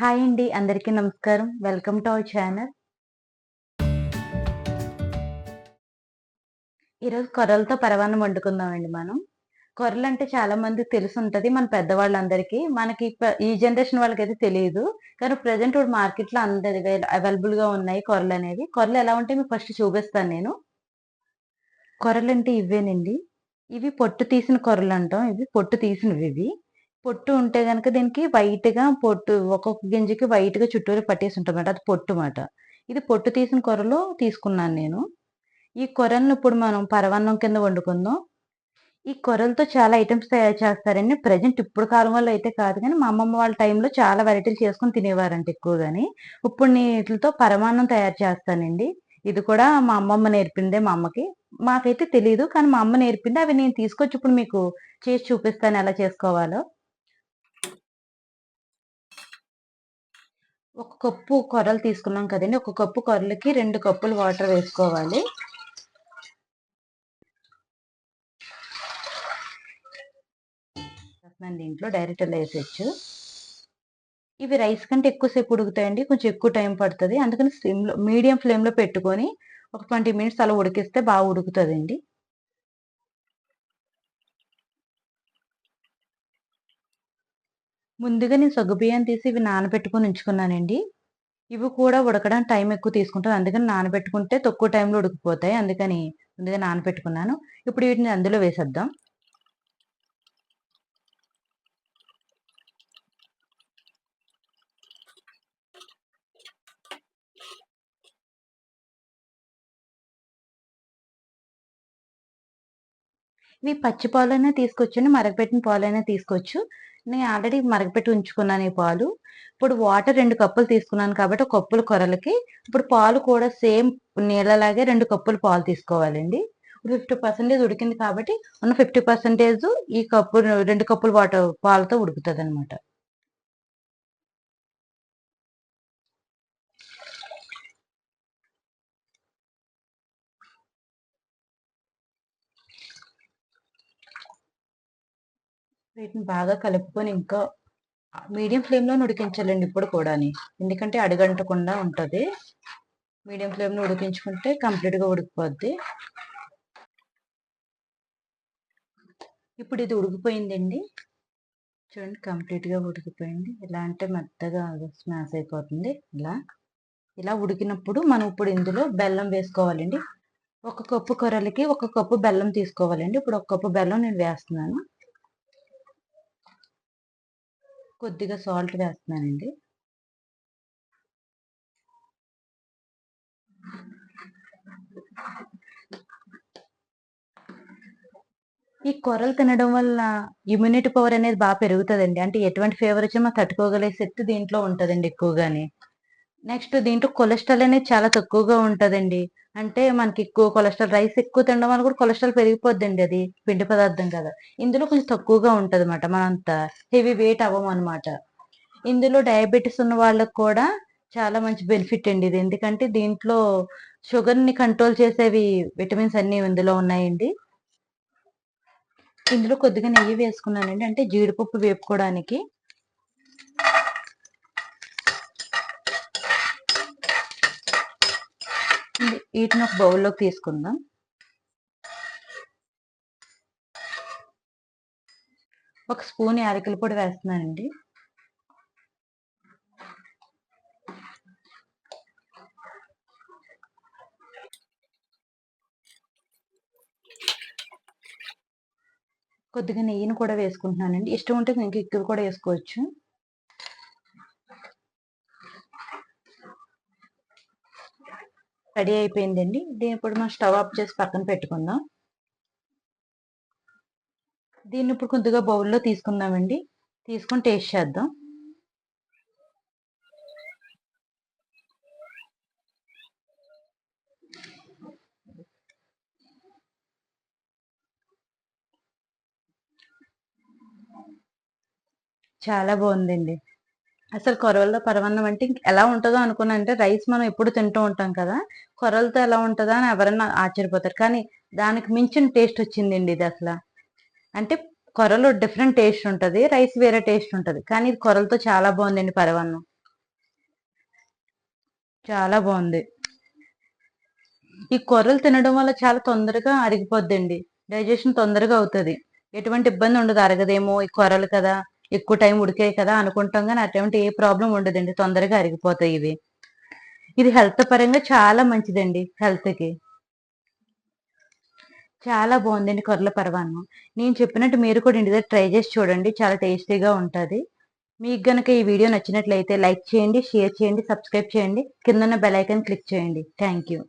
Hi అండి అందరికీ నమస్కారం. Welcome to our channel. ఈరోజు కొర్రలతో పరవాన్నం వండుకుందామండి మనం. కొర్రలు అంటే చాలా మంది తెలిసి ఉంటుంది మన పెద్దవాళ్ళందరికీ. మనకి ఈ జనరేషన్ వాళ్ళకైతే తెలియదు కానీ ప్రజెంట్ ఇప్పుడు మార్కెట్లో అందరి అవైలబుల్గా ఉన్నాయి కొర్రలు అనేవి కొర్రలు ఎలా ఉంటాయి మీకు ఫస్ట్ చూపిస్తాను నేను. కొర్రలు అంటే ఇవేనండి. ఇవి పొట్టు తీసిన కొర్రలు అంటాం. ఇవి పొట్టు తీసినవి ఇవి. పొట్టు ఉంటే కనుక దీనికి వైట్గా పొట్టు ఒక్కొక్క గింజకి వైట్గా చుట్టూరు పట్టేసి ఉంటుంది అది పొట్టు మాట ఇది పొట్టు తీసిన కొర్రలు తీసుకున్నాను నేను. ఈ కొర్రలను ఇప్పుడు మనం పరవన్నం కింద వండుకుందాం. ఈ కొరలతో చాలా ఐటమ్స్ తయారు చేస్తారండి. ప్రజెంట్ ఇప్పుడు కాలం వల్ల అయితే కాదు కానీ మా అమ్మమ్మ వాళ్ళ టైంలో చాలా వెరైటీలు చేసుకొని తినేవారంట ఎక్కువగాని. ఇప్పుడు నీటితో వీటితో పరమాన్నం తయారు చేస్తానండి. ఇది కూడా మా అమ్మమ్మ నేర్పిందే మా అమ్మకి. మాకైతే తెలియదు కానీ మా అమ్మ నేర్పింది. అవి నేను తీసుకొచ్చి ఇప్పుడు మీకు చేసి చూపిస్తాను ఎలా చేసుకోవాలో. ఒక కప్పు కొర్రలు తీసుకున్నాం కదండి. ఒక కప్పు కొరలకి రెండు కప్పులు వాటర్ వేసుకోవాలి. వేస్తున్నాను దీంట్లో డైరెక్ట్ ఇలా వేసేయచ్చు ఇవి రైస్ కంటే ఎక్కువసేపు ఉడుకుతాయండి. కొంచెం ఎక్కువ టైం పడుతుంది. అందుకని స్లిమ్లో మీడియం ఫ్లేమ్లో పెట్టుకొని ఒక ట్వంటీ మినిట్స్ అలా ఉడికిస్తే బాగా ఉడుకుతుందండి. ముందుగా నేను సగ్గుబియ్యం తీసి ఇవి నానబెట్టుకొని ఉంచుకున్నానండి. ఇవి కూడా ఉడకడానికి టైం ఎక్కువ తీసుకుంటుంది అందుకని నానబెట్టుకుంటే తక్కువ టైంలో ఉడికిపోతాయి. అందుకని ముందుగా నానబెట్టుకున్నాను. ఇప్పుడు వీటిని అందులో వేసేద్దాం. ఇవి పచ్చి పాలైనా తీసుకొచ్చండి. మరగపెట్టిన పాలైనా తీసుకోవచ్చు. నేను ఆల్రెడీ మరగపెట్టి ఉంచుకున్నాను ఈ పాలు. ఇప్పుడు వాటర్ రెండు కప్పులు తీసుకున్నాను కాబట్టి ఒక కప్పులు కొరలకి. ఇప్పుడు పాలు కూడా సేమ్ నీళ్ళలాగే రెండు కప్పులు పాలు తీసుకోవాలండి. ఇప్పుడు ఫిఫ్టీ పర్సెంటేజ్ ఉడికింది కాబట్టి ఉన్న ఫిఫ్టీ పర్సెంటేజ్ ఈ కప్పు రెండు కప్పులు వాటర్ పాలతో ఉడుకుతుంది అనమాట వీటిని బాగా కలుపుకొని ఇంకా మీడియం ఫ్లేమ్లో ఉడికించాలండి ఇప్పుడు కూడా ఎందుకంటే అడగంటకుండా ఉంటుంది. మీడియం ఫ్లేమ్లో ఉడికించుకుంటే కంప్లీట్గా ఉడికిపోద్ది. ఇప్పుడు ఇది ఉడికిపోయిందండి. చూడండి కంప్లీట్గా ఉడికిపోయింది. ఇలా అంటే మెత్తగా స్మాష్ అయిపోతుంది. ఇలా ఇలా ఉడికినప్పుడు మనం ఇప్పుడు ఇందులో బెల్లం వేసుకోవాలండి. ఒక కప్పు కొర్రలకి ఒక కప్పు బెల్లం తీసుకోవాలండి. ఇప్పుడు ఒక కప్పు బెల్లం నేను వేస్తున్నాను. కొద్దిగా సాల్ట్ వేస్తున్నానండి. ఈ కొరలు తినడం వల్ల ఇమ్యూనిటీ పవర్ అనేది బాగా పెరుగుతుందండి. అంటే ఎటువంటి ఫీవర్ వచ్చినా మనం తట్టుకోగలిగే శక్తి దీంట్లో ఉంటుందండి ఎక్కువగానే. నెక్స్ట్ దీంట్లో కొలెస్ట్రాల్ అనేది చాలా తక్కువగా ఉంటుందండి. అంటే మనకి ఎక్కువ కొలెస్ట్రాల్ రైస్ ఎక్కువ తినడం వల్ల కూడా కొలెస్ట్రాల్ పెరిగిపోద్దండి అది పిండి పదార్థం కదా. ఇందులో కొంచెం తక్కువగా ఉంటది అనమాట మనంత హెవీ వెయిట్ అవ్వం అనమాట ఇందులో డయాబెటీస్ ఉన్న వాళ్ళకి కూడా చాలా మంచి బెనిఫిట్ అండి ఇది. ఎందుకంటే దీంట్లో షుగర్ని కంట్రోల్ చేసేవి విటమిన్స్ అన్ని ఇందులో ఉన్నాయండి. ఇందులో కొద్దిగా నెయ్యి వేసుకున్నానండి అంటే జీడిపప్పు వేపుకోవడానికి. వీటిని ఒక బౌల్లోకి తీసుకుందాం. ఒక స్పూన్ యాలకుల పొడి వేస్తున్నానండి. కొద్దిగా నెయ్యిని కూడా వేసుకుంటున్నానండి. ఇష్టం ఉంటే ఇంక ఎక్కువ కూడా వేసుకోవచ్చు. రెడీ అయిపోయిందండి. దీని ఇప్పుడు మనం స్టవ్ ఆఫ్ చేసి పక్కన పెట్టుకుందాం. దీన్ని ఇప్పుడు కొద్దిగా బౌల్లో తీసుకుందామండి. తీసుకొని టేస్ట్ చేద్దాం. చాలా బాగుందండి. అసలు కొరవల్లో పరవన్నం అంటే ఎలా ఉంటుందో అనుకున్నా అంటే రైస్ మనం ఎప్పుడు తింటూ ఉంటాం కదా కొరలతో ఎలా ఉంటుందా అని ఎవరన్నా ఆశ్చర్యపోతారు. కానీ దానికి మించిన టేస్ట్ వచ్చిందండి ఇది అసలు. అంటే కొరలు డిఫరెంట్ టేస్ట్ ఉంటుంది రైస్ వేరే టేస్ట్ ఉంటుంది. కానీ ఇది కొరలతో చాలా బాగుందండి పరవన్నం చాలా బాగుంది. ఈ కొర్రలు తినడం వల్ల చాలా తొందరగా అరిగిపోద్దండి. డైజెషన్ తొందరగా అవుతుంది. ఎటువంటి ఇబ్బంది ఉండదు అరగదేమో ఈ కొరలు కదా. ఎక్కువ టైం ఉడికాయి కదా అనుకుంటాం కానీ అటువంటి ఏ ప్రాబ్లం ఉండదండి. తొందరగా అరిగిపోతాయి ఇవి. ఇది హెల్త్ పరంగా చాలా మంచిదండి హెల్త్కి. చాలా బాగుందండి కొర్రల పరవాన్నం నేను చెప్పినట్టు మీరు కూడా ఇంటి దగ్గర ట్రై చేసి చూడండి. చాలా టేస్టీగా ఉంటుంది. మీకు గనక ఈ వీడియో నచ్చినట్లయితే లైక్ చేయండి షేర్ చేయండి సబ్స్క్రైబ్ చేయండి. కిందన్న బెల్ ఐకాన్ క్లిక్ చేయండి. Thank you